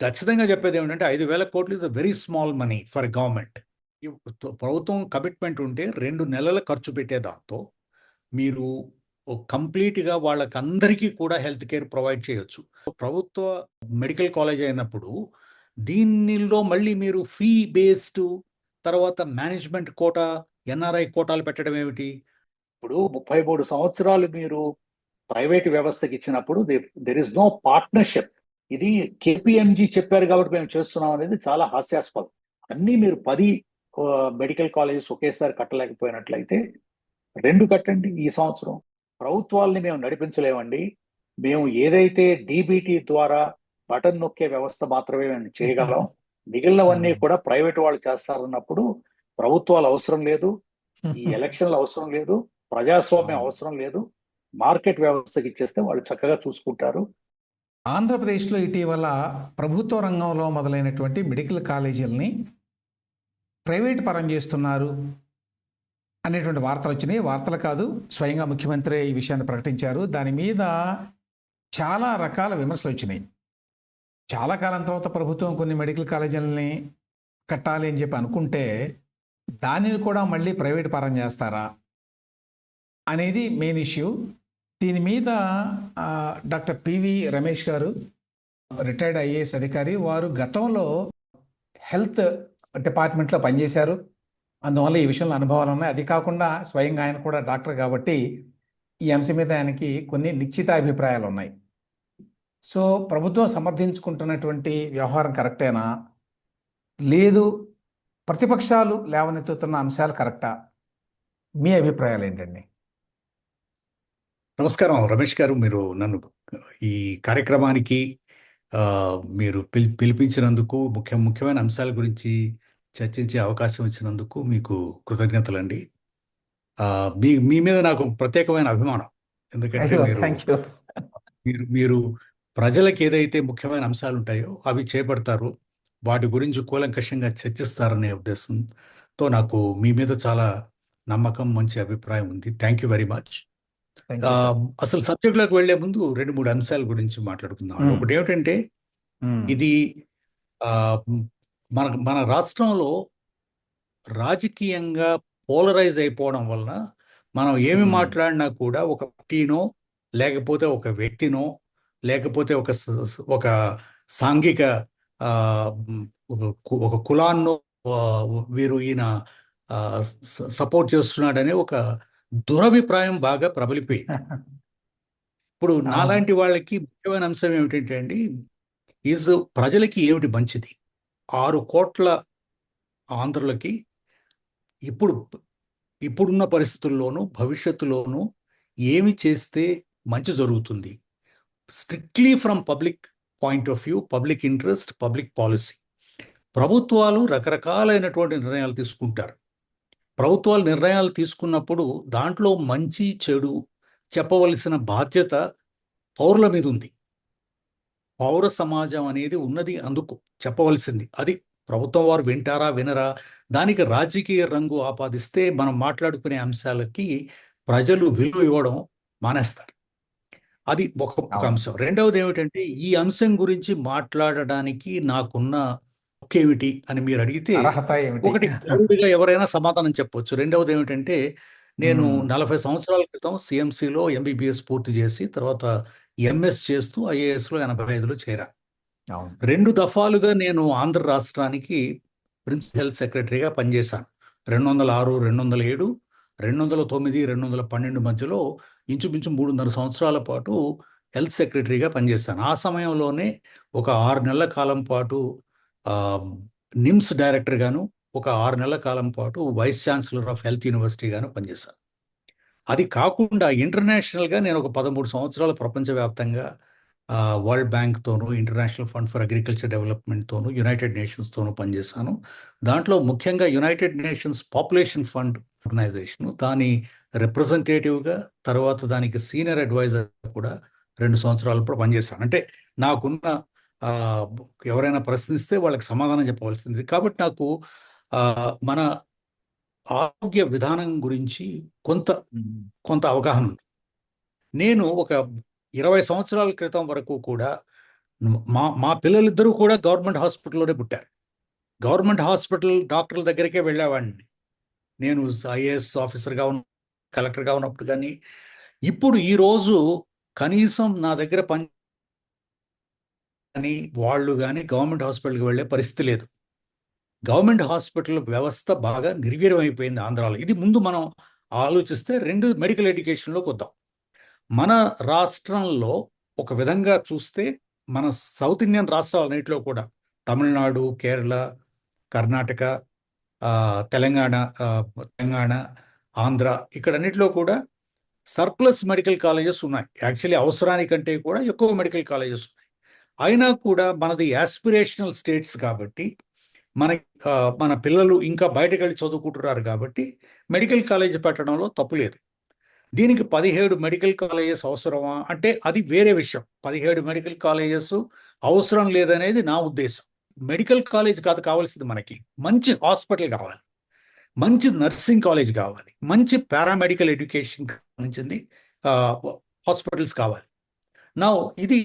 ఖచ్చితంగా చెప్పేది ఏమిటంటే ఐదు వేల కోట్లు is a very small money for government ప్రభుత్వం కమిట్మెంట్ ఉంటే రెండు నెలల ఖర్చు పెట్టే దాంతో మీరు కంప్లీట్గా వాళ్ళకి అందరికీ కూడా హెల్త్ కేర్ ప్రొవైడ్ చేయొచ్చు. ప్రభుత్వ మెడికల్ కాలేజ్ అయినప్పుడు దీనిలో మళ్ళీ మీరు ఫీ బేస్డ్ తర్వాత మేనేజ్మెంట్ కోటా ఎన్ఆర్ఐ కోటాలు పెట్టడం ఏమిటి? ఇప్పుడు ముప్పై మూడు సంవత్సరాలు మీరు ప్రైవేట్ వ్యవస్థకి ఇచ్చినప్పుడు దెర్ ఇస్ నో పార్ట్నర్షిప్ ఇది కేపిఎంజీ చెప్పారు కాబట్టి మేము చేస్తున్నాం అనేది చాలా హాస్యాస్పదం. అన్నీ మీరు పది మెడికల్ కాలేజెస్ ఒకేసారి కట్టలేకపోయినట్లయితే రెండు కట్టండి ఈ సంవత్సరం. ప్రభుత్వాల్ని మేము నడిపించలేమండి. మేము ఏదైతే డీబీటీ ద్వారా బటన్ నొక్కే వ్యవస్థ మాత్రమే మేము చేయగలం. మిగిలినవన్నీ కూడా ప్రైవేట్ వాళ్ళు చేస్తారన్నప్పుడు ప్రభుత్వాలు అవసరం లేదు. ఈ ఎలక్షన్లు అవసరం లేదు. ప్రజాస్వామ్యం అవసరం లేదు. మార్కెట్ వ్యవస్థకి ఇచ్చేస్తే వాళ్ళు చక్కగా చూసుకుంటారు. ఆంధ్రప్రదేశ్లో ఇటీవల ప్రభుత్వ రంగంలో మొదలైనటువంటి మెడికల్ కాలేజీలని ప్రైవేట్ పరం చేస్తున్నారు అనేటువంటి వార్తలు వచ్చినాయి. వార్తలు కాదు స్వయంగా ముఖ్యమంత్రి ఈ విషయాన్ని ప్రకటించారు. దాని మీద చాలా రకాల విమర్శలు వచ్చినాయి. చాలా కాలం తర్వాత ప్రభుత్వం కొన్ని మెడికల్ కాలేజీలని కట్టాలి అని చెప్పి అనుకుంటే దానిని కూడా మళ్ళీ ప్రైవేట్ పరం చేస్తారా అనేది మెయిన్ ఇష్యూ. దీని మీద డాక్టర్ పివి రమేష్ గారు రిటైర్డ్ ఐఏఎస్ అధికారి వారు గతంలో హెల్త్ డిపార్ట్మెంట్లో పనిచేశారు. అందువల్ల ఈ విషయంలో అనుభవాలు ఉన్నాయి. అది కాకుండా స్వయంగా ఆయన కూడా డాక్టర్ కాబట్టి ఈ అంశం మీద ఆయనకి కొన్ని నిశ్చిత అభిప్రాయాలు ఉన్నాయి. సో ప్రభుత్వం సమర్థించుకుంటున్నటువంటి వ్యవహారం కరెక్టేనా? లేదు ప్రతిపక్షాలు లేవనెత్తుతున్న అంశాలు కరెక్టా? మీ అభిప్రాయాలు ఏంటండి? నమస్కారం రమేష్ గారు. మీరు నన్ను ఈ కార్యక్రమానికి మీరు పిలి పిలిపించినందుకు ముఖ్య ముఖ్యమైన అంశాల గురించి చర్చించే అవకాశం ఇచ్చినందుకు మీకు కృతజ్ఞతలండి. ఆ, మీ మీ మీద నాకు ప్రత్యేకమైన అభిమానం. ఎందుకంటే మీరు మీరు మీరు ప్రజలకు ఏదైతే ముఖ్యమైన అంశాలు ఉంటాయో అవి చేపడతారు వాటి గురించి కూలంకషంగా చర్చిస్తారనే ఉద్దేశంతో నాకు మీ మీద చాలా నమ్మకం మంచి అభిప్రాయం ఉంది. Thank you very much. అసలు సబ్జెక్ట్లోకి వెళ్ళే ముందు రెండు మూడు అంశాల గురించి మాట్లాడుకుందాం మ్మ్. ఒకటి ఏమిటంటే ఇది ఆ, మన మన రాష్ట్రంలో రాజకీయంగా పోలరైజ్ అయిపోవడం వలన మనం ఏమి మ్మ్. మాట్లాడినా కూడా ఒక పార్టీనో లేకపోతే ఒక వ్యక్తినో లేకపోతే ఒక ఒక సాంఘిక ఒక కులాన్నో వీరు ఈయన సపోర్ట్ చేస్తున్నాడనే ఒక దురభిప్రాయం బాగా ప్రబలిపోయింది. ఇప్పుడు. నాలాంటి వాళ్ళకి ముఖ్యమైన అంశం ఏమిటంటే అండి ఈజ్ ప్రజలకి ఏమిటి మంచిది? ఆరు కోట్ల ఆంధ్రులకి ఇప్పుడు ఇప్పుడున్న పరిస్థితుల్లోనూ భవిష్యత్తులోనూ ఏమి చేస్తే మంచి జరుగుతుంది? Strictly from public point of view public interest public policy. ప్రభుత్వాలు రకరకాలైనటువంటి నిర్ణయాలు తీసుకుంటారు. ప్రభుత్వాలు నిర్ణయాలు తీసుకున్నప్పుడు దాంట్లో మంచి చెడు చెప్పవలసిన బాధ్యత పౌరుల మీద ఉంది. పౌర సమాజం అనేది ఉన్నది అందుకు చెప్పవలసింది. అది ప్రభుత్వం వారు వింటారా వినరా? దానికి రాజకీయ రంగు ఆపాదిస్తే మనం మాట్లాడుకునే అంశాలకి ప్రజలు విలువ ఇవ్వడం మానేస్తారు. అది ఒక. అంశం. రెండవది ఏమిటంటే ఈ అంశం గురించి మాట్లాడడానికి నాకున్న హక్కేమిటి అని మీరు అడిగితే ఒకటి పౌరుడిగా ఎవరైనా సమాధానం చెప్పొచ్చు. రెండవది ఏమిటంటే నేను. నలభై సంవత్సరాల క్రితం సిఎంసిలో ఎంబీబీఎస్ పూర్తి చేసి తర్వాత ఎంఎస్ చేస్తూ ఐఏఎస్లో ఎనభై ఐదులో చేరా రెండు దఫాలుగా నేను ఆంధ్ర రాష్ట్రానికి ప్రిన్సిపల్ హెల్త్ సెక్రటరీగా పనిచేశాను. రెండు వందల ఆరు రెండు వందల ఏడు రెండు వందల తొమ్మిది రెండు వందల పన్నెండు మధ్యలో ఇంచుమించు మూడున్నర సంవత్సరాల పాటు హెల్త్ సెక్రటరీగా పనిచేశాను. ఆ సమయంలోనే ఒక ఆరు నెలల కాలం పాటు నిమ్స్ డైరెక్టర్ గాను ఒక ఆరు నెలల కాలం పాటు vice chancellor of health university గాను పనిచేశాను అది కాకుండా ఇంటర్నేషనల్గా నేను ఒక పదమూడు సంవత్సరాలు ప్రపంచవ్యాప్తంగా వరల్డ్ బ్యాంక్తోనూ ఇంటర్నేషనల్ ఫండ్ ఫర్ అగ్రికల్చర్ డెవలప్మెంట్తోనూ యునైటెడ్ నేషన్స్తోనూ పనిచేశాను. దాంట్లో ముఖ్యంగా united nations population fund organisation దాని రిప్రజెంటేటివ్గా తర్వాత దానికి సీనియర్ అడ్వైజర్ కూడా రెండు సంవత్సరాలు కూడా పనిచేశాను. అంటే నాకున్న ఎవరైనా ప్రశ్నిస్తే వాళ్ళకి సమాధానం చెప్పవలసింది. కాబట్టి నాకు మన ఆరోగ్య విధానం గురించి కొంత. కొంత అవగాహన ఉంది. నేను ఒక ఇరవై సంవత్సరాల క్రితం వరకు కూడా మా మా పిల్లలిద్దరూ కూడా గవర్నమెంట్ హాస్పిటల్లోనే పుట్టారు. గవర్నమెంట్ హాస్పిటల్ డాక్టర్ల దగ్గరికే వెళ్ళేవాడిని. నేను ఐఏఎస్ ఆఫీసర్గా ఉన్న కలెక్టర్గా ఉన్నప్పుడు కానీ ఇప్పుడు ఈరోజు కనీసం నా దగ్గర పని కానీ వాళ్ళు కానీ గవర్నమెంట్ హాస్పిటల్కి వెళ్ళే పరిస్థితి లేదు. గవర్నమెంట్ హాస్పిటల్ వ్యవస్థ బాగా నిర్వీర్యం అయిపోయింది ఆంధ్రాలో. ఇది ముందు మనం ఆలోచిస్తే రెండు మెడికల్ ఎడ్యుకేషన్లోకి వద్దాం. మన రాష్ట్రంలో ఒక విధంగా చూస్తే మన సౌత్ ఇండియన్ రాష్ట్రాలన్నింటిలో కూడా తమిళనాడు కేరళ కర్ణాటక తెలంగాణ తెలంగాణ ఆంధ్ర ఇక్కడన్నిటిలో కూడా సర్ప్లస్ మెడికల్ కాలేజెస్ ఉన్నాయి. యాక్చువల్లీ అవసరానికంటే కూడా ఎక్కువ మెడికల్ కాలేజెస్ ఉన్నాయి. అయినా కూడా మనది యాస్పిరేషనల్ స్టేట్స్ కాబట్టి మన మన పిల్లలు ఇంకా బయటకు వెళ్ళి చదువుకుంటున్నారు కాబట్టి మెడికల్ కాలేజ్ పెట్టడంలో తప్పు లేదు. దీనికి పదిహేడు మెడికల్ కాలేజెస్ అవసరమా? అంటే అది వేరే విషయం. పదిహేడు మెడికల్ కాలేజెస్ అవసరం లేదనేది నా ఉద్దేశం. మెడికల్ కాలేజ్ కాదు కావాల్సింది మనకి. మంచి హాస్పిటల్ కావాలి. మంచి నర్సింగ్ కాలేజ్ కావాలి. మంచి పారామెడికల్ ఎడ్యుకేషన్ సంబంధించింది హాస్పిటల్స్ కావాలి. నా ఇది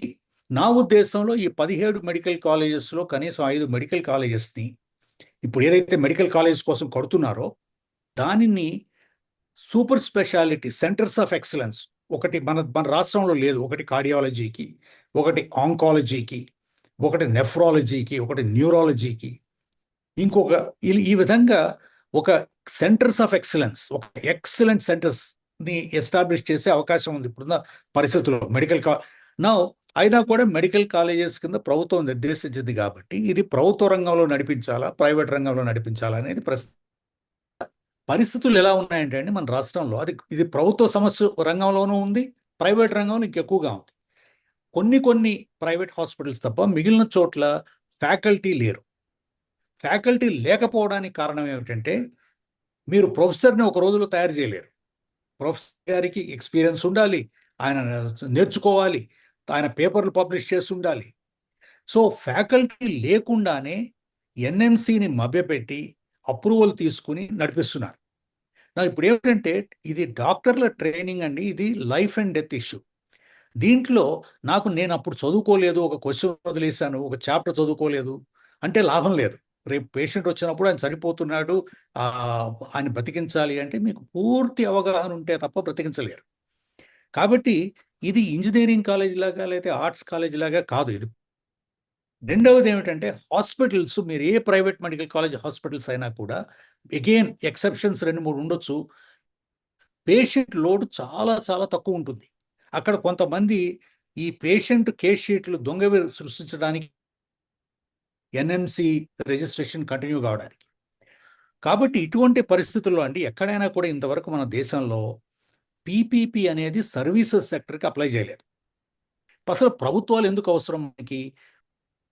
నా ఉద్దేశంలో ఈ పదిహేడు మెడికల్ కాలేజెస్లో కనీసం ఐదు మెడికల్ కాలేజెస్ని ఇప్పుడు ఏదైతే మెడికల్ కాలేజ్ కోసం కడుతున్నారో దానిని super speciality centres of excellence ఒకటి మన మన రాష్ట్రంలో లేదు ఒకటి కార్డియాలజీకి ఒకటి ఆంకాలజీకి ఒకటి నెఫ్రాలజీకి ఒకటి న్యూరాలజీకి. ఇంకొక ఈ- ఈ విధంగా ఒక సెంటర్స్ ఆఫ్ ఎక్సలెన్స్ ఒక ఎక్సలెంట్ సెంటర్స్ని ఎస్టాబ్లిష్ చేసే అవకాశం ఉంది ఇప్పుడున్న పరిస్థితుల్లో మెడికల్ కా నా అయినా కూడా మెడికల్ కాలేజెస్ కింద ప్రభుత్వం నిర్దేశించింది కాబట్టి ఇది ప్రభుత్వ రంగంలో నడిపించాలా ప్రైవేట్ రంగంలో నడిపించాలా అనేది ప్రశ్న. పరిస్థితులు ఎలా ఉన్నాయంటే అండి మన రాష్ట్రంలో అది ఇది ప్రభుత్వ సమస్య రంగంలోనూ ఉంది ప్రైవేట్ రంగంలో ఇంకెక్కువగా ఉంది. కొన్ని కొన్ని ప్రైవేట్ హాస్పిటల్స్ తప్ప మిగిలిన చోట్ల ఫ్యాకల్టీ లేరు. ఫ్యాకల్టీ లేకపోవడానికి కారణం ఏమిటంటే మీరు ప్రొఫెసర్ని ఒక రోజులో తయారు చేయలేరు. ప్రొఫెసర్ గారికి ఎక్స్పీరియన్స్ ఉండాలి ఆయన నేర్చుకోవాలి ఆయన పేపర్లు పబ్లిష్ చేసి ఉండాలి. సో ఫ్యాకల్టీ లేకుండానే ఎన్ఎంసిని మభ్యపెట్టి అప్రూవల్ తీసుకుని నడిపిస్తున్నారు. నా ఇప్పుడు ఏమిటంటే ఇది డాక్టర్ల ట్రైనింగ్ అండి ఇది లైఫ్ అండ్ డెత్ ఇష్యూ. దీంట్లో నాకు నేను అప్పుడు చదువుకోలేదు ఒక క్వశ్చన్ వదిలేశాను ఒక చాప్టర్ చదువుకోలేదు అంటే లాభం లేదు. రేపు పేషెంట్ వచ్చినప్పుడు ఆయన చనిపోతున్నాడు ఆయన బ్రతికించాలి అంటే మీకు పూర్తి అవగాహన ఉంటే తప్ప బ్రతికించలేరు. కాబట్టి ఇది ఇంజనీరింగ్ కాలేజ్ లాగా లేదా ఆర్ట్స్ కాలేజ్ లాగా కాదు ఇది. రెండవది ఏమిటంటే హాస్పిటల్స్ మీరు ఏ ప్రైవేట్ మెడికల్ కాలేజ్ హాస్పిటల్స్ అయినా కూడా అగైన్ ఎక్సెప్షన్స్ రెండు మూడు ఉండొచ్చు. పేషెంట్ లోడ్ చాలా చాలా తక్కువ ఉంటుంది. అక్కడ కొంతమంది ఈ పేషెంట్ కేస్ షీట్లు దొంగవి సృష్టించడానికి ఎన్ఎంసి రిజిస్ట్రేషన్ కంటిన్యూ కావడానికి. కాబట్టి ఇటువంటి పరిస్థితుల్లో అండి ఎక్కడైనా కూడా ఇంతవరకు మన దేశంలో పీపీపీ అనేది సర్వీసెస్ సెక్టర్కి అప్లై చేయలేదు. అసలు ప్రభుత్వాలు ఎందుకు అవసరం మనకి?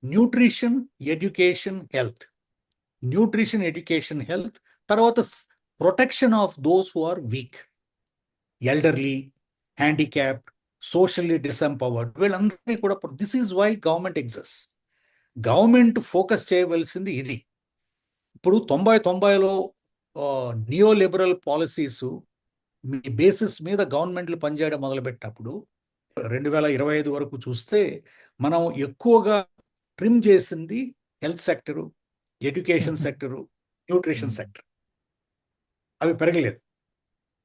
Nutrition education health. Nutrition education health. తర్వాత protection of those who are weak. Elderly handicapped socially disempowered వీళ్ళందరినీ కూడా this is why government exist government focus చేయవలసింది ఇది. ఇప్పుడు తొంభై తొంభైలో నియో లిబరల్ పాలసీస్ మీ బేసిస్ మీద గవర్నమెంట్లు పనిచేయడం మొదలుపెట్టినప్పుడు రెండు వేల ఇరవై ఐదు వరకు చూస్తే మనం ఎక్కువగా ట్రిమ్ చేసింది health sector education sector nutrition sector. అవి పెరగలేదు.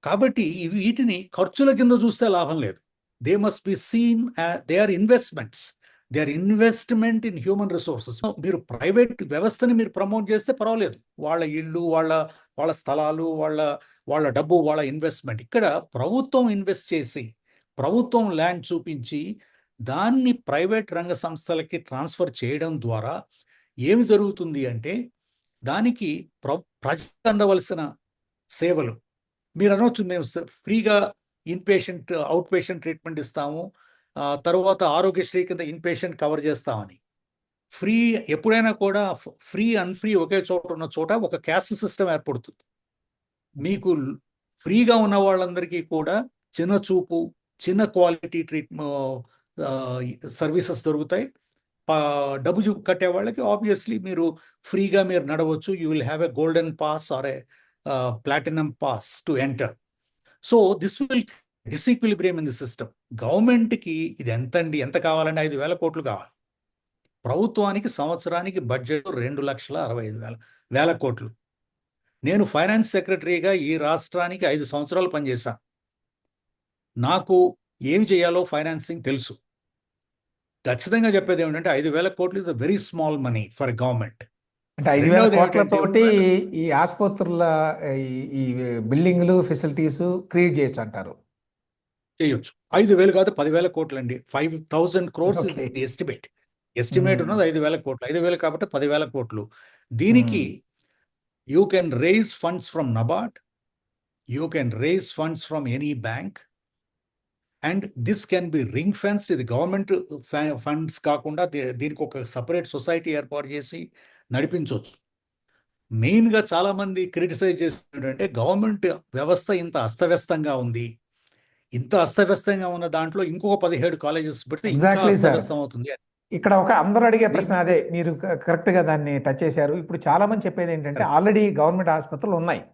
కాబట్టి వీటిని ఖర్చుల కింద చూస్తే లాభం లేదు. They must be seen they are investments they are investment in human resources మీరు ప్రైవేట్ వ్యవస్థని మీరు ప్రమోట్ చేస్తే పర్వాలేదు. వాళ్ళ ఇళ్ళు వాళ్ళ వాళ్ళ స్థలాలు వాళ్ళ వాళ్ళ డబ్బు వాళ్ళ ఇన్వెస్ట్మెంట్ ఇక్కడ ప్రభుత్వం ఇన్వెస్ట్ చేసి ప్రభుత్వం ల్యాండ్ చూపించి దాన్ని ప్రైవేట్ రంగ సంస్థలకి ట్రాన్స్ఫర్ చేయడం ద్వారా ఏమి జరుగుతుంది అంటే దానికి ప్ర ప్రజలకు అందవలసిన సేవలు. మీరు అనవచ్చు మేము ఫ్రీగా inpatient outpatient treatment ఇస్తాము. తర్వాత ఆరోగ్యశ్రీ కింద ఇన్ పేషెంట్ కవర్ చేస్తామని. ఫ్రీ ఎప్పుడైనా కూడా ఫ్రీ అన్ఫ్రీ ఒకే చోట ఉన్న చోట ఒక క్యాస్ట్ సిస్టమ్ ఏర్పడుతుంది. మీకు ఫ్రీగా ఉన్న వాళ్ళందరికీ కూడా చిన్న చూపు చిన్న క్వాలిటీ ట్రీట్మెంట్ సర్వీసెస్ దొరుకుతాయి. డబ్బు చూ కట్టే వాళ్ళకి ఆబ్వియస్లీ మీరు ఫ్రీగా మీరు నడవచ్చు. You will have a golden pass or a platinum pass to enter. So this will disequilibrium in the system. గవర్నమెంట్కి ఇది ఎంత అండి ఎంత కావాలంటే ఐదు వేల కోట్లు కావాలి. ప్రభుత్వానికి సంవత్సరానికి బడ్జెట్ రెండు లక్షల అరవై ఐదు వేల వేల కోట్లు. నేను ఫైనాన్స్ సెక్రటరీగా ఈ రాష్ట్రానికి ఐదు సంవత్సరాలు పనిచేశాను నాకు ఏం చేయాలో ఫైనాన్సింగ్ తెలుసు. ఖచ్చితంగా చెప్పేది ఏమిటంటే ఐదు వేల కోట్లు is a very small money for government. అంటే ఐదు వేల కోట్లతోటి ఏమిటంటే ఈ ఆసుపత్రుల ఈ బిల్డింగ్లు ఫెసిలిటీస్ క్రియేట్ చేయొచ్చు అంటారు. చేయొచ్చు. ఐదు వేలు కాదు పదివేల కోట్లు అండి five thousand crores. Estimate. Estimate. ఉన్నది ఐదు వేల కోట్లు. ఐదు వేలు కాబట్టి పదివేల కోట్లు. దీనికి you can raise funds from NABARD you can raise funds from any bank and this can be ring fenced. ఇది గవర్నమెంట్ ఫండ్స్ కాకుండా దీనికి ఒక సపరేట్ సొసైటీ ఏర్పాటు చేసి నడిపించవచ్చు మెయిన్గా చాలా మంది క్రిటిసైజ్ చేసినటువంటి గవర్నమెంట్ వ్యవస్థ ఇంత అస్తవ్యస్తంగా ఉంది. ఇంత అస్తవ్యస్తంగా ఉన్న దాంట్లో ఇంకొక పదిహేడు కాలేజెస్ పెడితే ఇంకా. అస్తవ్యస్తం అవుతుంది ఇక్కడ ఒక అందరూ అడిగే ప్రశ్న అదే మీరు క- కరెక్ట్గా దాన్ని టచ్ చేశారు. ఇప్పుడు చాలా మంది చెప్పేది ఏంటంటే ఆల్రెడీ గవర్నమెంట్ ఆసుపత్రులు ఉన్నాయి.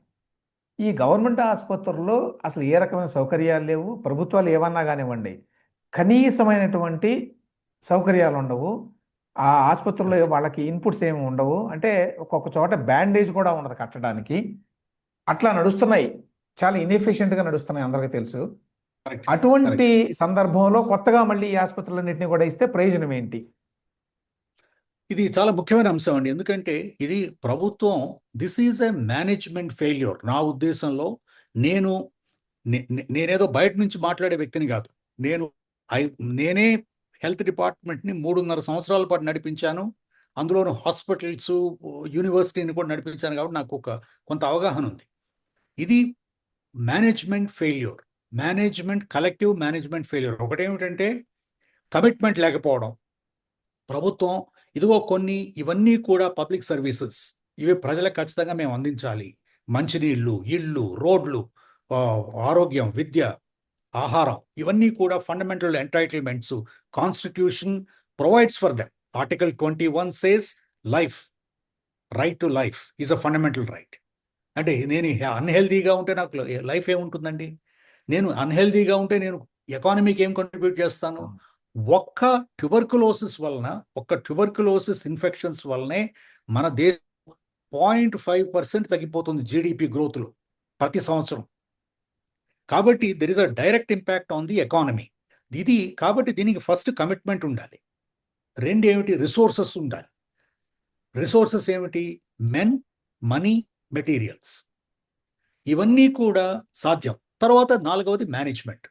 ఈ గవర్నమెంట్ ఆసుపత్రుల్లో అసలు ఏ రకమైన సౌకర్యాలు లేవు ప్రభుత్వాలు ఏమన్నా కానివ్వండి కనీసమైనటువంటి సౌకర్యాలు ఉండవు. ఆ ఆసుపత్రుల్లో వాళ్ళకి ఇన్పుట్స్ ఏమి ఉండవు. అంటే ఒక్కొక్క చోట బ్యాండేజ్ కూడా ఉండదు కట్టడానికి. అట్లా నడుస్తున్నాయి. చాలా inefficient గా నడుస్తున్నాయి అందరికీ తెలుసు. అటువంటి సందర్భంలో కొత్తగా మళ్ళీ ఈ ఆసుపత్రులన్నింటినీ కూడా ఇస్తే ప్రయోజనం ఏంటి? ఇది చాలా ముఖ్యమైన అంశం అండి. ఎందుకంటే ఇది ప్రభుత్వం this is a management failure నా ఉద్దేశంలో నేను నేనేదో బయట నుంచి మాట్లాడే వ్యక్తిని కాదు. నేను ఐ నేనే హెల్త్ డిపార్ట్మెంట్ని మూడున్నర సంవత్సరాల పాటు నడిపించాను. అందులోను హాస్పిటల్స్ యూనివర్సిటీని కూడా నడిపించాను కాబట్టి నాకు ఒక కొంత అవగాహన ఉంది. ఇది management failure management collective management failure. ఒకటేమిటంటే commitment లేకపోవడం. ప్రభుత్వం ఇదిగో కొన్ని ఇవన్నీ కూడా పబ్లిక్ సర్వీసెస్. ఇవి ప్రజలకు ఖచ్చితంగా మేము అందించాలి. మంచినీళ్ళు ఇళ్ళు రోడ్లు ఆరోగ్యం విద్య ఆహారం ఇవన్నీ కూడా fundamental entitlements constitution provides for them. Article twenty one says life right to life is a fundamental right. అంటే నేను అన్హెల్దీగా ఉంటే నాకు లైఫ్ ఏముంటుందండి? నేను అన్హెల్దీగా ఉంటే నేను ఎకానమీకి ఏం కంట్రిబ్యూట్ చేస్తాను? ఒక్క ట్యూబర్కులోసిస్ వలన ఒక్క ట్యూబర్కులోసిస్ ఇన్ఫెక్షన్స్ వల్లనే మన దేశం పాయింట్ ఫైవ్ పర్సెంట్ తగ్గిపోతుంది జీడిపి గ్రోత్లో ప్రతి సంవత్సరం. కాబట్టి there is a direct impact on the economy ఇది కాబట్టి దీనికి ఫస్ట్ కమిట్మెంట్ ఉండాలి. రెండు ఏమిటి? రిసోర్సెస్ ఉండాలి. రిసోర్సెస్ ఏమిటి? మెన్ మనీ మెటీరియల్స్ ఇవన్నీ కూడా సాధ్యం. తర్వాత నాలుగవది మేనేజ్మెంట్.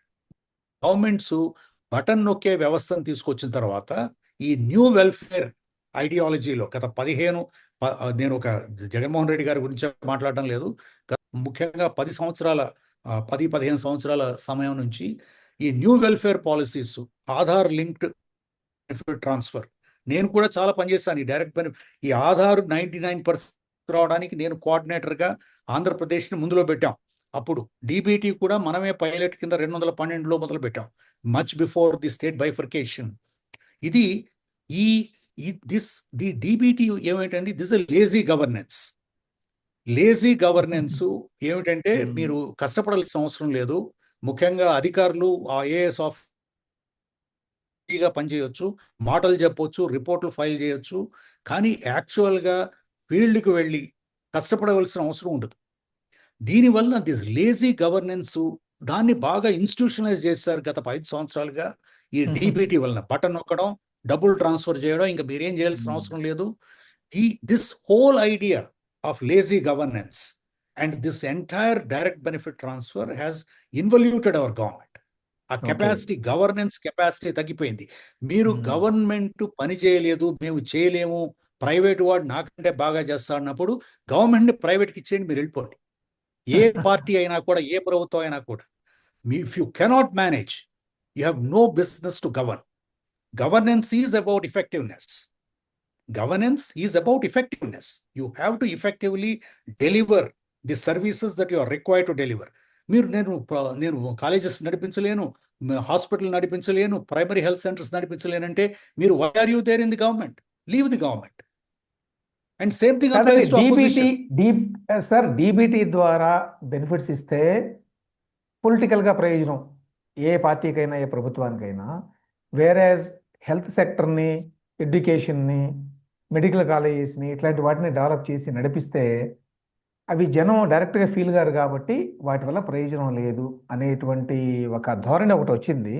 గవర్నమెంట్స్ బటన్ నొక్కే వ్యవస్థను తీసుకొచ్చిన తర్వాత ఈ న్యూ వెల్ఫేర్ ఐడియాలజీలో గత పదిహేను నేను ఒక జగన్మోహన్ రెడ్డి గారి గురించి మాట్లాడడం లేదు. గత- ముఖ్యంగా పది సంవత్సరాల పది పదిహేను సంవత్సరాల సమయం నుంచి ఈ new welfare policies Aadhaar linked transfer. నేను కూడా చాలా పనిచేస్తాను ఈ డైరెక్ట్ బెనిఫిట్ ఈ ఆధార్ నైంటీ నైన్ పర్సెంట్ రావడానికి నేను కోఆర్డినేటర్గా ఆంధ్రప్రదేశ్ని ముందులో పెట్టాం. అప్పుడు డీబీటీ కూడా మనమే పైలట్ కింద రెండు వందల పన్నెండులో మొదలు పెట్టాం. Much before the state bifurcation ఇది ఈ దిస్ ది డీబీటీ ఏమిటంటే this lazy governance lazy governance ఏమిటంటే Hmm. మీరు కష్టపడాల్సిన అవసరం లేదు. ముఖ్యంగా అధికారులు ఆ ఏఎస్ ఆఫ్గా పనిచేయొచ్చు మాటలు చెప్పొచ్చు రిపోర్ట్లు ఫైల్ చేయొచ్చు. కానీ యాక్చువల్గా ఫీల్డ్కి వెళ్ళి కష్టపడవలసిన అవసరం ఉండదు. దీనివల్ల దిస్ లేజీ గవర్నెన్స్ దాన్ని బాగా ఇన్స్టిట్యూషనలైజ్ చేశారు గత ఐదు సంవత్సరాలుగా ఈ. డీబీటీ వలన బటన్ నొక్కడం డబ్బులు ట్రాన్స్ఫర్ చేయడం ఇంకా మీరేం చేయాల్సిన. అవసరం లేదు ఈ this whole idea of lazy governance and this entire direct benefit transfer has involuted our government ah. Capacity governance capacity తగ్గిపోయింది మీరు. గవర్నమెంట్ పని చేయలేదు మేము చేయలేము ప్రైవేట్ వాడు నాకంటే బాగా చేస్తా అన్నప్పుడు గవర్నమెంట్ని ప్రైవేట్కి ఇచ్చేయండి మీరు వెళ్ళిపోండి ఏ పార్టీ అయినా కూడా ఏ ప్రభుత్వం అయినా కూడా మీ if you cannot manage you have no business to govern governance is about effectiveness governance is about effectiveness you have to effectively deliver the services that you are required to deliver మీరు నేను నేను colleges నడిపించలేను hospital నడిపించలేను primary health centres నడిపించలేనంటే మీరు why are you there in the government leave the government and same thing applies to DBT D sir DBT ద్వారా benefits ఇస్తే పొలిటికల్గా ప్రయోజనం. ఏ పార్టీకైనా ఏ ప్రభుత్వానికైనా. వేరే హెల్త్ సెక్టర్ని ఎడ్యుకేషన్ని మెడికల్ కాలేజెస్ని ఇట్లాంటి వాటిని డెవలప్ చేసి నడిపిస్తే అవి జనం డైరెక్ట్గా ఫీల్ గారు కాబట్టి వాటి వల్ల ప్రయోజనం లేదు అనేటువంటి ఒక ధోరణి ఒకటి వచ్చింది.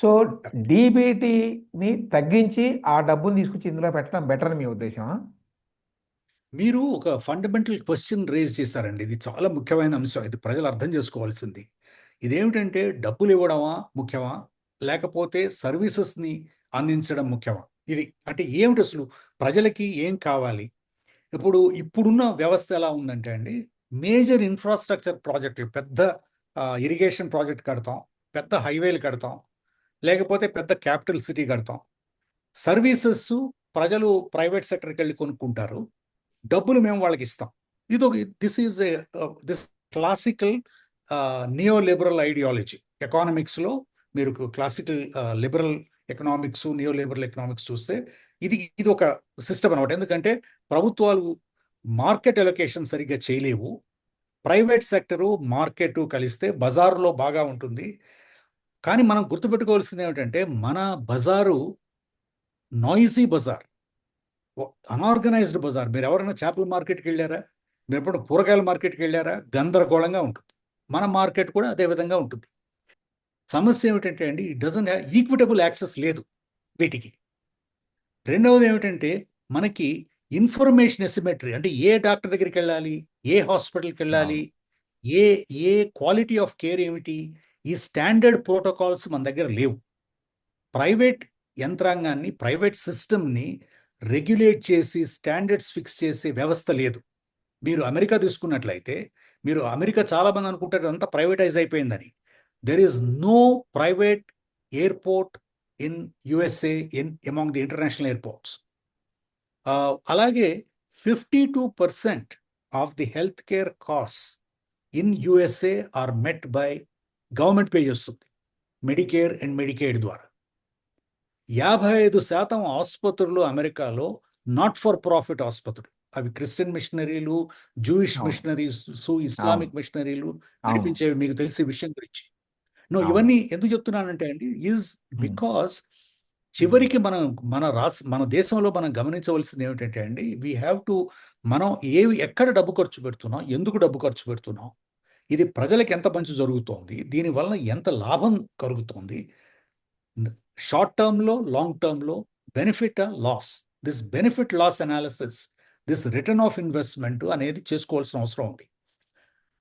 సో డీబీటీని తగ్గించి ఆ డబ్బులు తీసుకొచ్చి ఇందులో పెట్టడం బెటర్ అని మీ ఉద్దేశమా? మీరు ఒక ఫండమెంటల్ క్వశ్చన్ రేజ్ చేశారండి. ఇది చాలా ముఖ్యమైన అంశం. ఇది ప్రజలు అర్థం చేసుకోవాల్సింది. ఇదేమిటంటే డబ్బులు ఇవ్వడమా ముఖ్యమా? లేకపోతే సర్వీసెస్ని అందించడం ముఖ్యమా? ఇది అంటే ఏమిటి అసలు? ప్రజలకి ఏం కావాలి? ఇప్పుడు ఇప్పుడున్న వ్యవస్థ ఎలా ఉందంటే అండి మేజర్ ఇన్ఫ్రాస్ట్రక్చర్ ప్రాజెక్టులు పెద్ద ఇరిగేషన్ ప్రాజెక్ట్ కడతాం పెద్ద హైవేలు కడతాం లేకపోతే పెద్ద క్యాపిటల్ సిటీ కడతాం. సర్వీసెస్ ప్రజలు ప్రైవేట్ సెక్టర్కి వెళ్ళి కొనుక్కుంటారు. డబ్బులు మేము వాళ్ళకి ఇస్తాం. ఇది ఒక this is this classical neo liberal ideology ఎకానమిక్స్లో మీరు classical liberal economics neo liberal economics చూస్తే ఇది ఇది ఒక సిస్టమ్ అనమాట ఎందుకంటే ప్రభుత్వాలు మార్కెట్ ఎలొకేషన్ సరిగ్గా చేయలేవు. ప్రైవేట్ సెక్టరు మార్కెట్ కలిస్తే బజారులో బాగా ఉంటుంది. కానీ మనం గుర్తుపెట్టుకోవాల్సింది ఏమిటంటే మన బజారు నాయిజీ బజార్. అనార్గనైజ్డ్ బజార్. మీరు ఎవరైనా చేపల మార్కెట్కి వెళ్ళారా మీరు ఎప్పుడు కూరగాయల మార్కెట్కి వెళ్ళారా గందరగోళంగా ఉంటుంది. మన మార్కెట్ కూడా అదే విధంగా ఉంటుంది. సమస్య ఏమిటంటే అండి ఇట్ డజన్ ఈక్విటబుల్ యాక్సెస్ లేదు వీటికి. రెండవది ఏమిటంటే మనకి ఇన్ఫర్మేషన్ ఎసిమెట్రీ అంటే ఏ డాక్టర్ దగ్గరికి వెళ్ళాలి ఏ హాస్పిటల్కి వెళ్ళాలి ఏ ఏ క్వాలిటీ ఆఫ్ కేర్ ఏమిటి? ఈ స్టాండర్డ్ ప్రోటోకాల్స్ మన దగ్గర లేవు. ప్రైవేట్ యంత్రాంగాన్ని ప్రైవేట్ సిస్టమ్ని రెగ్యులేట్ చేసి స్టాండర్డ్స్ ఫిక్స్ చేసే వ్యవస్థ లేదు. మీరు అమెరికా తీసుకున్నట్లయితే మీరు అమెరికా చాలా మంది అనుకుంటారు అంతా ప్రైవేటైజ్ అయిపోయిందని. There is no private airport in USA in among the international airports అలాగే fifty two percent of the health care cost in USA are met by government pay చేస్తుంది. మెడికేర్ అండ్ మెడికేడ్ ద్వారా. యాభై ఐదు శాతం ఆసుపత్రులు అమెరికాలో not for profit ఆసుపత్రులు. అవి క్రిస్టియన్ మిషనరీలు జూయిష్. మిషనరీస్ ఇస్లామిక్ మిషనరీలు నడిపించేవి మీకు తెలిసే విషయం గురించి. నో. ఇవన్నీ ఎందుకు చెప్తున్నానంటే అండి ఈజ్ బికాస్ చివరికి మనం మన రాష్ట్ర మన దేశంలో మనం గమనించవలసింది ఏమిటంటే అండి వీ హ్యావ్ టు మనం ఏ ఎక్కడ డబ్బు ఖర్చు పెడుతున్నాం ఎందుకు డబ్బు ఖర్చు పెడుతున్నాం ఇది ప్రజలకు ఎంత మంచి జరుగుతోంది దీనివల్ల ఎంత లాభం కలుగుతోంది షార్ట్ టర్మ్లో లాంగ్ టర్మ్లో benefit loss this benefit loss analysis this return of investment అనేది చేసుకోవాల్సిన అవసరం ఉంది.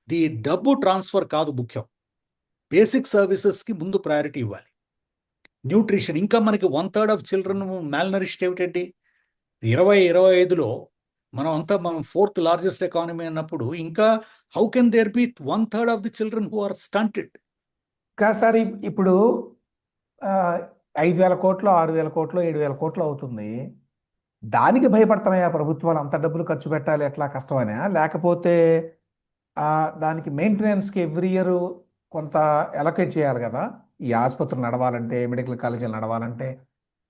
ది డబ్బు ట్రాన్స్ఫర్ కాదు ముఖ్యం. బేసిక్ సర్వీసెస్కి ముందు ప్రయారిటీ ఇవ్వాలి. న్యూట్రిషన్ ఇంకా మనకి one third of children malnourished ఏమిటండి? ఇరవై ఇరవై ఐదులో మనం అంతా మనం ఫోర్త్ లార్జెస్ట్ ఎకానమీ అన్నప్పుడు ఇంకా how can there be one third of the children who are stunted sir ఇప్పుడు ఐదు వేల కోట్లు ఆరు వేల కోట్లు ఏడు వేల కోట్లు అవుతుంది. దానికి భయపడుతున్నాయా ప్రభుత్వాలు? అంత డబ్బులు ఖర్చు పెట్టాలి ఎట్లా కష్టమనా లేకపోతే దానికి మెయింటెనెన్స్కి ఎవ్రీ ఇయర్ కొంత ఎలకేట్ చేయాలి కదా? ఈ ఆసుపత్రులు నడవాలంటే మెడికల్ కాలేజీలు నడవాలంటే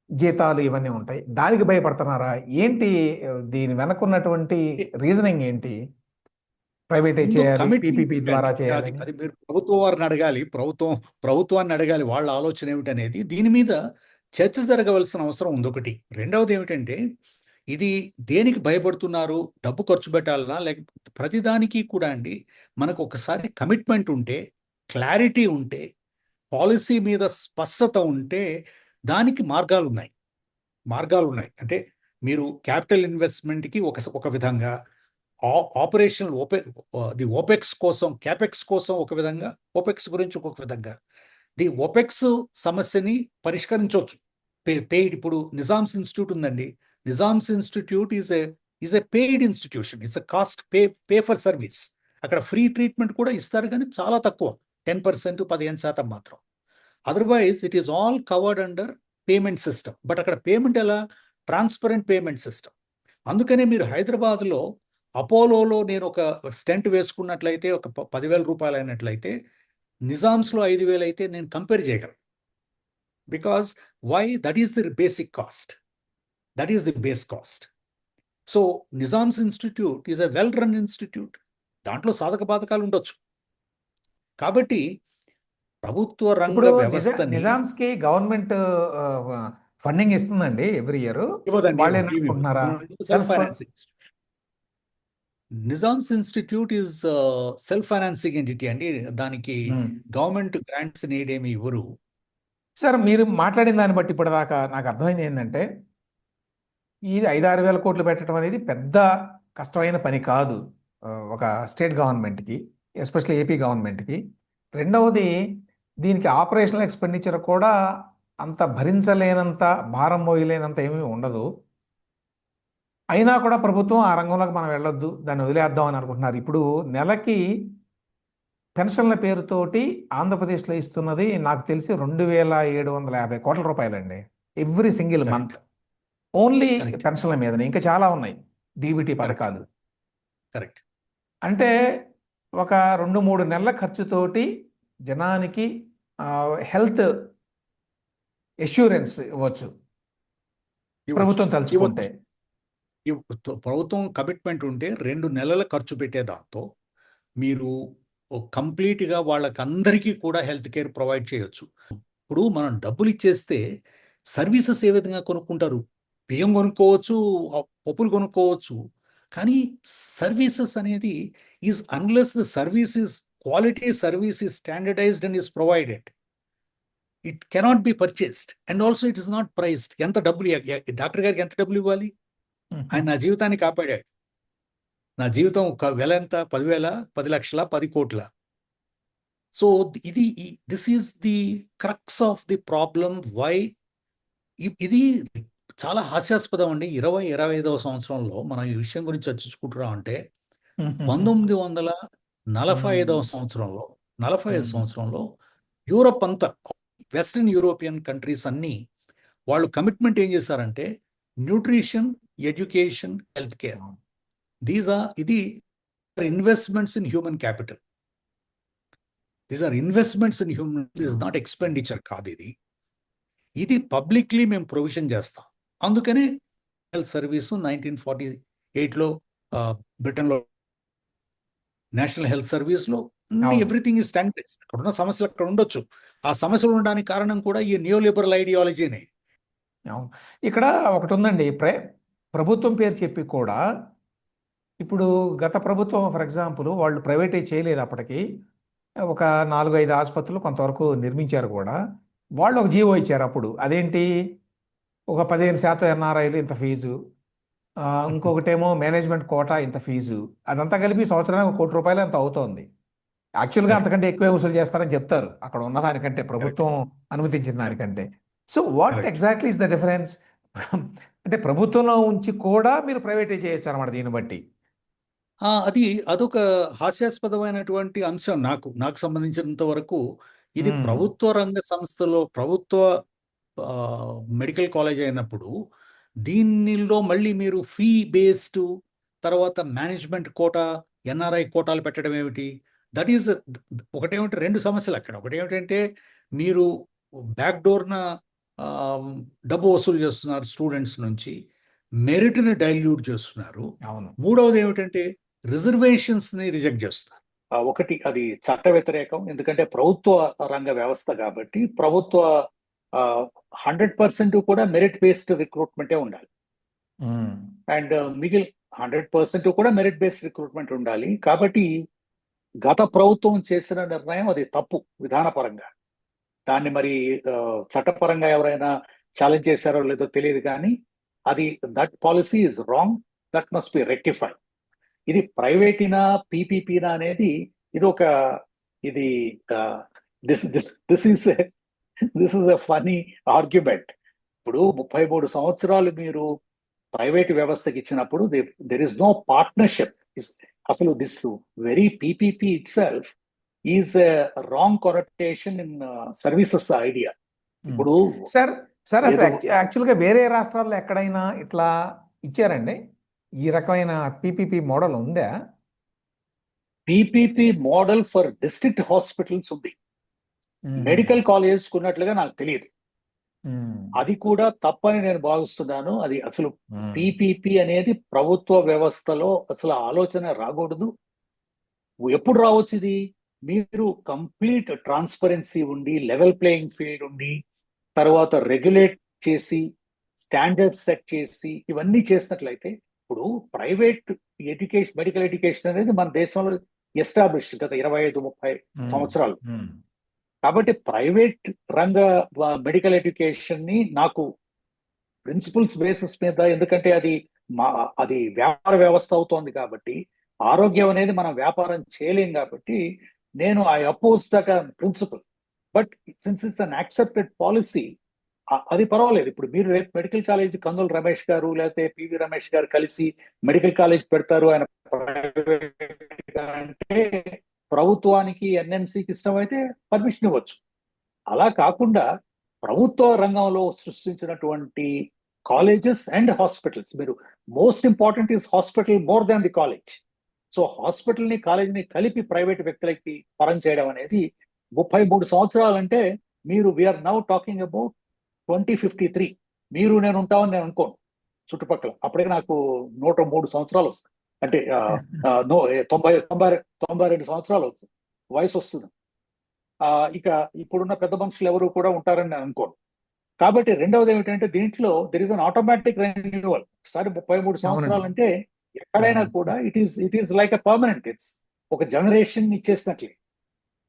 జీతాలు ఇవన్నీ ఉంటాయి. దానికి భయపడుతున్నారా? ఏంటి దీని వెనకున్నటువంటి రీజనింగ్ ఏంటి? పీపీపీ ద్వారా అది చేయాలి అది మీరు ప్రభుత్వం వారిని అడగాలి ప్రభుత్వం ప్రభుత్వాన్ని అడగాలి వాళ్ళ ఆలోచన ఏమిటనేది దీని మీద చర్చ జరగవలసిన అవసరం ఉంది ఒకటి రెండవది ఏమిటంటే ఇది దేనికి భయపడుతున్నారు డబ్బు ఖర్చు పెట్టాలనా లేకపోతే ప్రతిదానికి కూడా అండి మనకు ఒకసారి కమిట్మెంట్ ఉంటే క్లారిటీ ఉంటే పాలసీ మీద స్పష్టత ఉంటే దానికి మార్గాలు ఉన్నాయి మార్గాలు ఉన్నాయి అంటే మీరు క్యాపిటల్ ఇన్వెస్ట్మెంట్కి ఒక ఒక విధంగా ఆపరేషనల్ ఓపె ది ఓపెక్స్ కోసం క్యాపెక్స్ కోసం ఒక విధంగా ఓపెక్స్ గురించి ఒక్కొక్క విధంగా. ది ఓపెక్స్ సమస్యని పరిష్కరించవచ్చు. పే పెయిడ్ ఇప్పుడు నిజామ్స్ ఇన్స్టిట్యూట్ ఉందండి. Nizam's institute is a is a paid institution. It's a cost pay pay for service. అక్కడ ఫ్రీ ట్రీట్మెంట్ కూడా ఇస్తారు కానీ చాలా తక్కువ. టెన్ పర్సెంట్ పదిహేను శాతం మాత్రం. Otherwise it is all covered under payment system. But అక్కడ పేమెంట్ ఎలా? Transparent payment system. అందుకనే మీరు హైదరాబాద్లో అపోలోలో నేను ఒక స్టెంట్ వేసుకున్నట్లయితే ఒక పదివేల రూపాయలు అయినట్లయితే నిజామ్స్లో ఐదు వేలు అయితే నేను కంపేర్ చేయగలను. Because why that is the basic cost. That is the base cost. So Nizam's institute is a well run institute. దాంట్లో సాధక బాధకాలు ఉండొచ్చు. కాబట్టి ప్రభుత్వ రంగ ఇప్పుడు నిజా వ్యవస్థని నిజామ్స్కి గవర్నమెంట్ ఫండింగ్ ఇస్తుందండి ఎవ్రీ ఇయర్. ఇవ్వదండి వాళ్ళు ఇవ్వదు, ఇవ్వదు. ఏమనుకుంటున్నారా self self financing Nizam's institute is self financing entity అండి. దానికి గవర్నమెంట్ గ్రాంట్స్ నీడ్ ఏమి ఇవ్వరు. సార్ మీరు మాట్లాడిన దాన్ని బట్టి ఇప్పటిదాకా నాకు అర్థమైంది ఏంటంటే ఇది ఐదు ఆరు వేల కోట్లు పెట్టడం అనేది పెద్ద కష్టమైన పని కాదు ఒక స్టేట్ గవర్నమెంట్కి ఎస్పెషల్లీ ఏపీ గవర్నమెంట్కి. రెండవది దీనికి ఆపరేషనల్ ఎక్స్పెండిచర్ కూడా అంత భరించలేనంత భారం మోయలేనంత ఏమీ ఉండదు. అయినా కూడా ప్రభుత్వం ఆ రంగంలోకి మనం వెళ్ళొద్దు దాన్ని వదిలేద్దాం అని అనుకుంటున్నారు. ఇప్పుడు నెలకి పెన్షన్ల పేరుతోటి ఆంధ్రప్రదేశ్లో ఇస్తున్నది నాకు తెలిసి రెండు వేల ఏడు వందల యాభై కోట్ల రూపాయలండి. Every single. మంత్. ఓన్లీ. పెన్షన్ల మీదనే. ఇంకా చాలా ఉన్నాయి. డీబీటీ పథకాలు. కరెక్ట్ అంటే ఒక రెండు మూడు నెలల ఖర్చుతోటి జనానికి హెల్త్ ఎష్యూరెన్స్ ఇవ్వచ్చు. ప్రభుత్వం తలుచుకుంటే. ప్రభుత్వం కమిట్మెంట్ ఉంటే రెండు నెలల ఖర్చు పెట్టే దాంతో మీరు కంప్లీట్గా వాళ్ళకి అందరికీ కూడా హెల్త్ కేర్ ప్రొవైడ్ చేయొచ్చు. ఇప్పుడు మనం డబ్బులు ఇచ్చేస్తే సర్వీసెస్ ఏ విధంగా కొనుక్కుంటారు? బియ్యం కొనుక్కోవచ్చు పప్పులు కొనుక్కోవచ్చు. కానీ సర్వీసెస్ అనేది is unless the service is quality service is standardised and is provided it cannot be purchased and also it is not priced ఎంత డబ్బులు డాక్టర్ గారికి ఎంత డబ్బులు ఇవ్వాలి? ఆయన నా జీవితాన్ని కాపాడాడు. నా జీవితం ఒక వెల ఎంత? పదివేల? పది లక్షల? పది కోట్ల. సో ఇది this is the crux of the problem why ఇది చాలా హాస్యాస్పదం అండి. ఇరవై ఇరవై ఐదవ సంవత్సరంలో మనం ఈ విషయం గురించి చర్చించుకుంటున్నాం అంటే పంతొమ్మిది వందల నలభై ఐదవ. సంవత్సరంలో నలభై ఐదు. సంవత్సరంలో యూరోప్ అంతా వెస్టర్న్ యూరోపియన్ కంట్రీస్ అన్నీ వాళ్ళు కమిట్మెంట్ ఏం చేశారంటే nutrition education health care these are ఇది investments in human capital these are investments in human this not expenditure కాదు ఇది. ఇది పబ్లిక్లీ మేము ప్రొవిజన్ చేస్తాం. అందుకనే హెల్త్ సర్వీసు నైన్టీన్ ఫార్టీ ఎయిట్లో బ్రిటన్లో నేషనల్ హెల్త్ సర్వీస్లో. ఎవ్రీథింగ్ ఇస్ స్టాండర్డైజ్ అక్కడ ఉన్న సమస్యలు అక్కడ ఉండొచ్చు. ఆ సమస్యలు ఉండడానికి కారణం కూడా ఈ నియో లిబరల్ ఐడియాలజీనే ఇక్కడ ఒకటి ఉందండి. ప్రభుత్వం పేరు చెప్పి కూడా ఇప్పుడు గత ప్రభుత్వం ఫర్ ఎగ్జాంపుల్ వాళ్ళు ప్రైవేటైజ్ చేయలేదు అప్పటికి. ఒక నాలుగు ఐదు ఆసుపత్రులు కొంతవరకు నిర్మించారు కూడా. వాళ్ళు ఒక జీవో ఇచ్చారు అప్పుడు. అదేంటి? ఒక పదిహేను శాతం ఎన్ఆర్ఐలు ఇంత ఫీజు. ఇంకొకటేమో మేనేజ్మెంట్ కోటా ఇంత ఫీజు. అదంతా కలిపి సంవత్సరానికి ఒక కోటి రూపాయలు అంత అవుతోంది. యాక్చువల్గా. అంతకంటే ఎక్కువే వసూలు చేస్తారని చెప్తారు. అక్కడ ఉన్న దానికంటే ప్రభుత్వం అనుమతించిన దానికంటే. So what. Exactly is the difference? అంటే ప్రభుత్వంలో ఉంచి కూడా మీరు ప్రైవేటైజ్ చేయొచ్చు అనమాట దీన్ని బట్టి. అది అదొక హాస్యాస్పదమైనటువంటి అంశం నాకు నాకు సంబంధించినంత వరకు ఇది. ప్రభుత్వ రంగ సంస్థలో ప్రభుత్వ మెడికల్ కాలేజ్ అయినప్పుడు దీనిలో మళ్ళీ మీరు ఫీ బేస్డ్ తర్వాత మేనేజ్మెంట్ కోటా ఎన్ఆర్ఐ కోటాలు పెట్టడం ఏమిటి? దట్ ఈస్ ఒకటేమిటి? రెండు సమస్యలు అక్కడ. ఒకటేమిటంటే మీరు బ్యాక్ డోర్న డబ్బు వసూలు చేస్తున్నారు స్టూడెంట్స్ నుంచి మెరిట్ని డైల్యూట్ చేస్తున్నారు. అవును. మూడవది ఏమిటంటే రిజర్వేషన్స్ని రిజెక్ట్ చేస్తారు ఒకటి అది చట్ట వ్యతిరేకం. ఎందుకంటే ప్రభుత్వ రంగ వ్యవస్థ కాబట్టి ప్రభుత్వ హండ్రెడ్ పర్సెంట్ కూడా మెరిట్ బేస్డ్ రిక్రూట్మెంటే ఉండాలి. అండ్ మిగిల్ హండ్రెడ్ పర్సెంట్ కూడా మెరిట్ బేస్డ్ రిక్రూట్మెంట్ ఉండాలి. కాబట్టి గత ప్రభుత్వం చేసిన నిర్ణయం అది తప్పు విధానపరంగా. దాన్ని మరి చట్టపరంగా ఎవరైనా ఛాలెంజ్ చేశారో లేదో తెలియదు కానీ అది that policy is wrong that must be rectify ఇది ప్రైవేటీనా పీపీపీనా అనేది ఇది ఒక ఇది this this this is this is a funny argument ఇప్పుడు ముప్పై మూడు సంవత్సరాలు మీరు ప్రైవేట్ వ్యవస్థకి ఇచ్చినప్పుడు దెర్ ఇస్ నో పార్ట్నర్షిప్ అసలు this very PPP itself is wrong connotation in services idea ఇప్పుడు సార్ సార్ అసలు యాక్చువల్గా వేరే రాష్ట్రాల్లో ఎక్కడైనా ఇట్లా ఇచ్చారండి? ఈ రకమైన పీపీపీ మోడల్ ఉందా? PPP model for district hospitals ఉంది. మెడికల్ కాలేజ్ ఉన్నట్లుగా నాకు తెలియదు. మ్మ్. అది కూడా తప్పని నేను భావిస్తున్నాను. అది అసలు. పీపీపీ అనేది ప్రభుత్వ వ్యవస్థలో అసలు ఆలోచన రాకూడదు. ఎప్పుడు రావచ్చు ఇది? మీరు కంప్లీట్ ట్రాన్స్పరెన్సీ ఉండి లెవెల్ ప్లేయింగ్ ఫీల్డ్ ఉండి తర్వాత రెగ్యులేట్ చేసి స్టాండర్డ్ సెట్ చేసి ఇవన్నీ చేసినట్లయితే ఇప్పుడు ప్రైవేట్ ఎడ్యుకేషన్ మెడికల్ ఎడ్యుకేషన్ అనేది మన దేశంలో ఎస్టాబ్లిష్ గత ఇరవై ఐదు ముప్పై సంవత్సరాలు. కాబట్టి ప్రైవేట్ రంగ మెడికల్ ఎడ్యుకేషన్ని నాకు ప్రిన్సిపల్స్ బేసిస్ మీద ఎందుకంటే అది మా అది వ్యాపార వ్యవస్థ అవుతోంది కాబట్టి ఆరోగ్యం అనేది మనం వ్యాపారం చేయలేం కాబట్టి నేను I oppose that principle but since it's unaccepted policy అది పర్వాలేదు. ఇప్పుడు మీరు రేపు మెడికల్ కాలేజ్ కందుల రమేష్ గారు లేకపోతే పివి రమేష్ గారు కలిసి మెడికల్ కాలేజ్ పెడతారు ఆయన అంటే ప్రభుత్వానికి ఎన్ఎంసీకి ఇష్టమైతే పర్మిషన్ ఇవ్వచ్చు. అలా కాకుండా ప్రభుత్వ రంగంలో సృష్టించినటువంటి కాలేజెస్ అండ్ హాస్పిటల్స్. మీరు most important is hospital more than the college. So హాస్పిటల్ని కాలేజ్ని కలిపి ప్రైవేట్ వ్యక్తులకి పరం చేయడం అనేది ముప్పై మూడు సంవత్సరాలంటే మీరు we're now talking about twenty fifty three మీరు నేను ఉంటామని నేను అనుకోను. చుట్టుపక్కల. అప్పటికి నాకు నూట మూడు సంవత్సరాలు వస్తాయి. అంటే తొంభై తొంభై తొంభై రెండు సంవత్సరాలు అవుతుంది వయసు వస్తుంది. ఆ ఇక ఇప్పుడున్న పెద్ద మనుషులు ఎవరు కూడా ఉంటారని నేను అనుకోను. కాబట్టి రెండవది ఏమిటంటే దీంట్లో there is an automatic renewal ఒకసారి ముప్పై మూడు సంవత్సరాలు అంటే ఎక్కడైనా. కూడా it is it is like a permanent it's ఒక జనరేషన్ ఇచ్చేసినట్లే.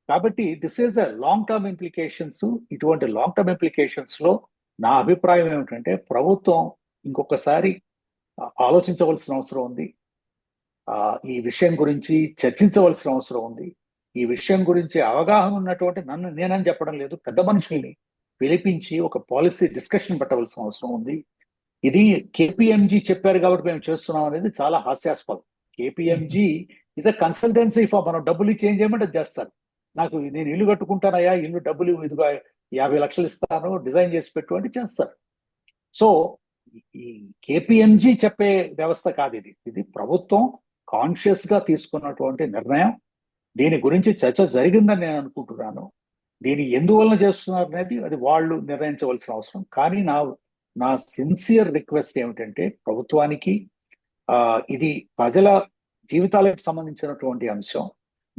కాబట్టి this is a long term implications ఇటువంటి లాంగ్ టర్మ్ ఇంప్లికేషన్స్లో నా అభిప్రాయం ఏమిటంటే ప్రభుత్వం ఇంకొకసారి ఆలోచించవలసిన అవసరం ఉంది. ఈ విషయం గురించి చర్చించవలసిన అవసరం ఉంది. ఈ విషయం గురించి అవగాహన ఉన్నటువంటి నన్ను నేనని చెప్పడం లేదు. పెద్ద మనుషుల్ని పిలిపించి ఒక పాలసీ డిస్కషన్ పెట్టవలసిన అవసరం ఉంది. ఇది కేపీఎంజీ చెప్పారు కాబట్టి మేము చేస్తున్నాం అనేది చాలా హాస్యాస్పదం. KPMG is a consultancy for మనం డబ్బులు చేంజ్ చేయమంటే చేస్తారు. నాకు నేను ఇల్లు కట్టుకుంటానయ్యా ఇల్లు డబ్బులు ఇదిగా యాభై లక్షలు ఇస్తాను డిజైన్ చేసి పెట్టు అంటే చేస్తారు. సో ఈ కేపీఎంజీ చెప్పే వ్యవస్థ కాదు ఇది. ఇది ప్రభుత్వం కాన్షియస్గా తీసుకున్నటువంటి నిర్ణయం. దీని గురించి చర్చ జరిగిందని నేను అనుకుంటున్నాను. దీని ఎందువలన చేస్తున్నారు అనేది అది వాళ్ళు నిర్ణయించవలసిన అవసరం. కానీ నా నా సిన్సియర్ రిక్వెస్ట్ ఏమిటంటే ప్రభుత్వానికి ఇది ప్రజల జీవితాలకు సంబంధించినటువంటి అంశం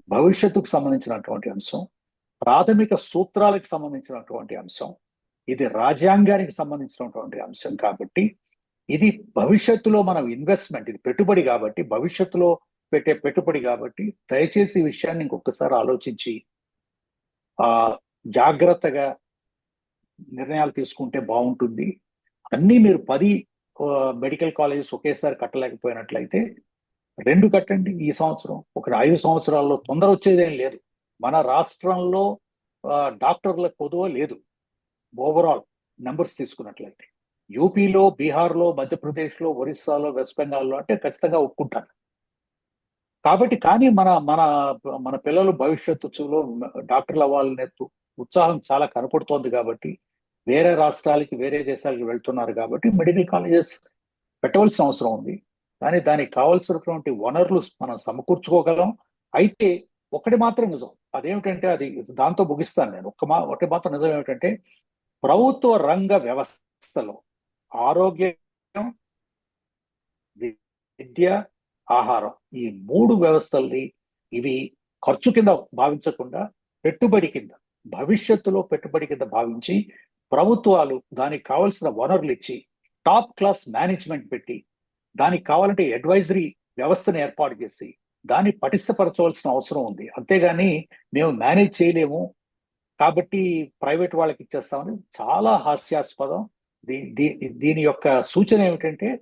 భవిష్యత్తుకు సంబంధించినటువంటి అంశం ప్రాథమిక సూత్రాలకు సంబంధించినటువంటి అంశం ఇది రాజ్యాంగానికి సంబంధించినటువంటి అంశం కాబట్టి ఇది భవిష్యత్తులో మనం ఇన్వెస్ట్మెంట్ ఇది పెట్టుబడి కాబట్టి భవిష్యత్తులో పెట్టే పెట్టుబడి కాబట్టి దయచేసి ఈ విషయాన్ని ఇంకొకసారి ఆలోచించి జాగ్రత్తగా నిర్ణయాలు తీసుకుంటే బాగుంటుంది. అన్నీ మీరు పది మెడికల్ కాలేజెస్ ఒకేసారి కట్టలేకపోయినట్లయితే రెండు కట్టండి ఈ సంవత్సరం. ఒక ఐదు సంవత్సరాల్లో తొందర వచ్చేదేం లేదు. మన రాష్ట్రంలో డాక్టర్ల కొదువ లేదు. ఓవరాల్ నెంబర్స్ తీసుకున్నట్లయితే. యూపీలో బీహార్లో మధ్యప్రదేశ్లో ఒరిస్సాలో వెస్ట్ బెంగాల్లో అంటే ఖచ్చితంగా ఒప్పుకుంటాను కాబట్టి కానీ మన మన మన పిల్లలు భవిష్యత్తులో డాక్టర్లు అవ్వాలనే ఉత్సాహం చాలా కనపడుతోంది కాబట్టి వేరే రాష్ట్రాలకి వేరే దేశాలకి వెళ్తున్నారు కాబట్టి మెడికల్ కాలేజెస్ పెట్టవలసిన అవసరం ఉంది. కానీ దానికి కావాల్సినటువంటి వనరులు మనం సమకూర్చుకోగలం. అయితే ఒకటి మాత్రం నిజం. అదేమిటంటే అది దాంతో ముగిస్తాను నేను. ఒక మా ఒకటి మాత్రం నిజం ఏమిటంటే ప్రభుత్వ రంగ వ్యవస్థలో ఆరోగ్యం విద్య ఆహారం ఈ మూడు వ్యవస్థల్ని ఇవి ఖర్చు కింద భావించకుండా పెట్టుబడి కింద భవిష్యత్తులో పెట్టుబడి కింద భావించి ప్రభుత్వాలు దానికి కావలసిన వనరులు ఇచ్చి టాప్ క్లాస్ మేనేజ్మెంట్ పెట్టి దానికి కావాలంటే అడ్వైజరీ వ్యవస్థను ఏర్పాటు చేసి దాన్ని పటిష్టపరచవలసిన అవసరం ఉంది. అంతేగాని మేము మేనేజ్ చేయలేము. కాబట్టి ప్రైవేట్ వాళ్ళకి ఇచ్చేస్తామని చాలా హాస్యాస్పదం. దీ దీ- దీని యొక్క సూచన ఏమిటంటే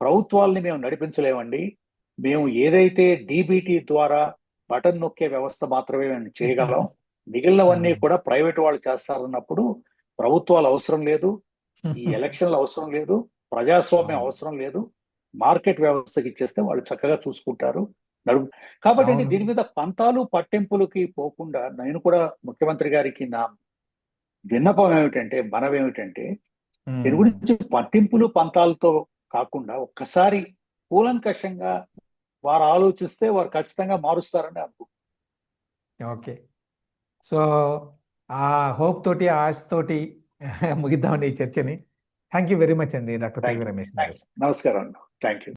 ప్రభుత్వాలని మేము నడిపించలేమండి. మేము ఏదైతే డిబిటి ద్వారా బటన్ నొక్కే వ్యవస్థ మాత్రమే మేము చేయగలం. మిగిలినవన్నీ కూడా ప్రైవేట్ వాళ్ళు చేస్తారన్నప్పుడు ప్రభుత్వాలు అవసరం లేదు ఈ ఎలక్షన్లు అవసరం లేదు ప్రజాస్వామ్యం అవసరం లేదు మార్కెట్ వ్యవస్థకి ఇచ్చేస్తే వాళ్ళు చక్కగా చూసుకుంటారు. నడుపు కాబట్టి. దీని మీద పంతాలు పట్టింపులకి పోకుండా నేను కూడా ముఖ్యమంత్రి గారికి నా విన్నపం ఏమిటంటే మనం ఏమిటంటే దీని గురించి పట్టింపులు పంతాలతో కాకుండా ఒక్కసారి కూలంకషంగా వారు ఆలోచిస్తే వారు ఖచ్చితంగా మారుస్తారని అనుకుంటున్నాను. ఓకే. సో ఆ హోప్ తోటి ఆ ఆశ తోటి ముగిద్దామండి ఈ చర్చని. థ్యాంక్ యూ వెరీ మచ్ అండి డాక్టర్. రమేష్ నమస్కారం థ్యాంక్ యూ